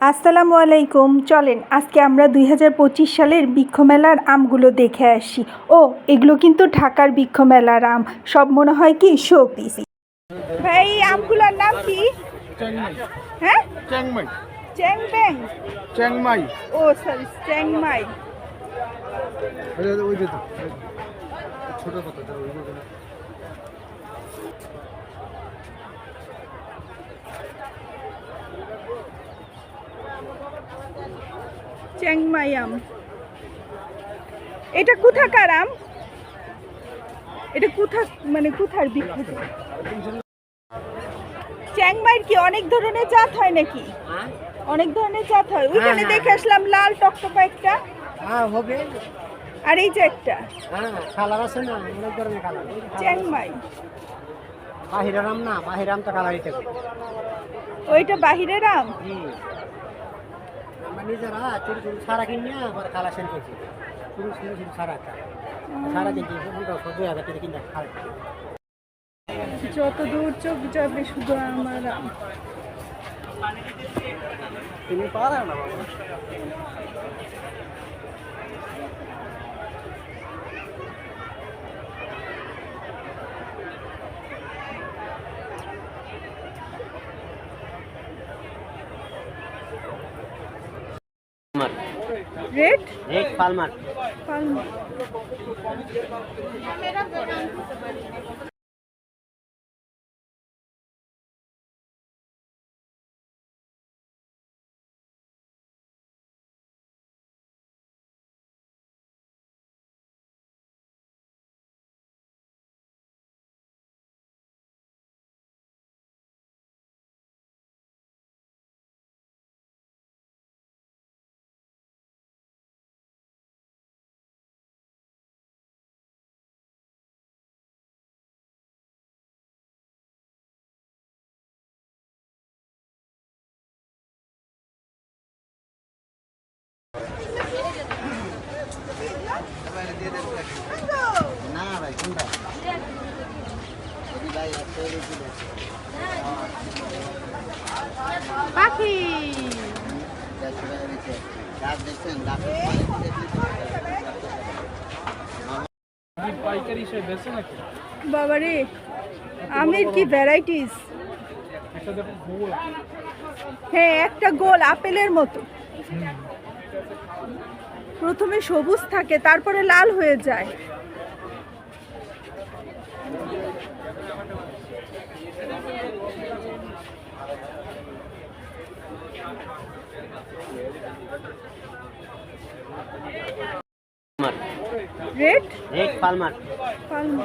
আসসালামু আলাইকুম। চলেন আজকে আমরা দুই হাজার পঁচিশ সালের বৃক্ষমেলার আমগুলো দেখে আসি। ও এগুলো কিন্তু ঢাকার বৃক্ষমেলার আম। সব মনে হয় কি শো পিস ভাই আমগুলোর নাম কি? হ্যাঁ? চ্যাংমাই চ্যাং চ্যাংমাই ও সরি চ্যাংমাই। ছোট কথা তো, ওই যে- চ্যাংমাই আম। এটা কোথাকার আম? এটা কোথা মানে কোথার বিখ্যাত চ্যাংমাইয়ের কি অনেক ধরনের জাত হয় নাকি? অনেক ধরনের জাত হয়। ওইখানে দেখে আসলাম লাল টকটকা একটা। হ্যাঁ হবে। আর এই যে একটা। হ্যাঁ কালার আছে না? অনেক ধরনের কালার। চ্যাংমাই। বাহিরের আম না বাহিরের আম তো কালার হিসেবে ওইটা বাহিরের আম? আমরা নিজেরা চুরি চুরি সারা কিনে আবার কালেকশন করছি। চুরি চুরি চুরি সারা সারা কিনছি দুই হাজার টাকা কিনে খাই যত দূর চোখ যাবে শুধু আমার। তুমি পারা না বাবা। রেড রেড পালমার পালমা না ভাই কোনটা পাখি বাবারে আমের কি ভ্যারাইটিস হ্যাঁ একটা গোল আপেলের মতো। প্রথমে সবুজ থাকে তারপরে লাল হয়ে যায়। রেড রেড পালমার পালমা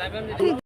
নেবেন